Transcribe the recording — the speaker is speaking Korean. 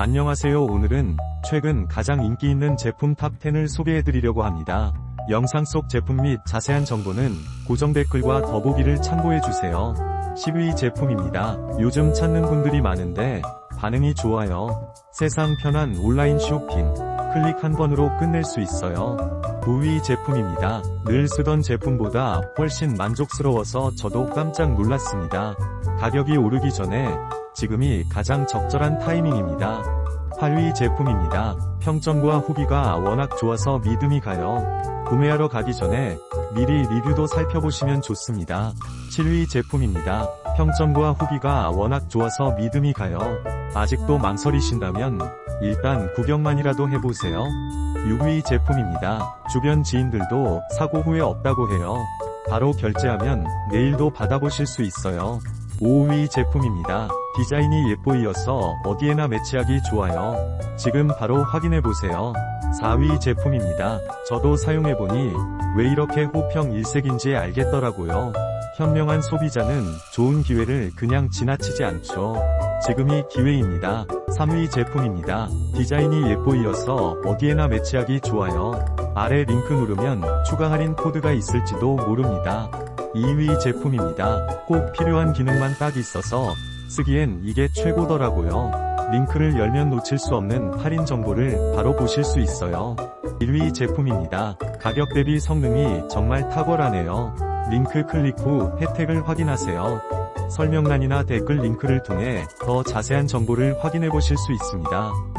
안녕하세요. 오늘은 최근 가장 인기 있는 제품 탑10을 소개해드리려고 합니다. 영상 속 제품 및 자세한 정보는 고정 댓글과 더보기를 참고해주세요. 10위 제품입니다. 요즘 찾는 분들이 많은데 반응이 좋아요. 세상 편한 온라인 쇼핑. 클릭 한 번으로 끝낼 수 있어요. 9위 제품입니다. 늘 쓰던 제품보다 훨씬 만족스러워서 저도 깜짝 놀랐습니다. 가격이 오르기 전에 지금이 가장 적절한 타이밍입니다. 8위 제품입니다. 평점과 후기가 워낙 좋아서 믿음이 가요. 구매하러 가기 전에 미리 리뷰도 살펴보시면 좋습니다. 7위 제품입니다. 평점과 후기가 워낙 좋아서 믿음이 가요. 아직도 망설이신다면 일단 구경만이라도 해보세요. 6위 제품입니다. 주변 지인들도 사고 후회 없다고 해요. 바로 결제하면 내일도 받아보실 수 있어요. 5위 제품입니다. 디자인이 예뻐이어서 어디에나 매치하기 좋아요. 지금 바로 확인해보세요. 4위 제품입니다. 저도 사용해보니 왜 이렇게 호평 일색인지 알겠더라고요. 현명한 소비자는 좋은 기회를 그냥 지나치지 않죠. 지금이 기회입니다. 3위 제품입니다. 디자인이 예뻐이어서 어디에나 매치하기 좋아요. 아래 링크 누르면 추가 할인 코드가 있을지도 모릅니다. 2위 제품입니다. 꼭 필요한 기능만 딱 있어서 쓰기엔 이게 최고더라고요. 링크를 열면 놓칠 수 없는 할인 정보를 바로 보실 수 있어요. 1위 제품입니다. 가격 대비 성능이 정말 탁월하네요. 링크 클릭 후 혜택을 확인하세요. 설명란이나 댓글 링크를 통해 더 자세한 정보를 확인해 보실 수 있습니다.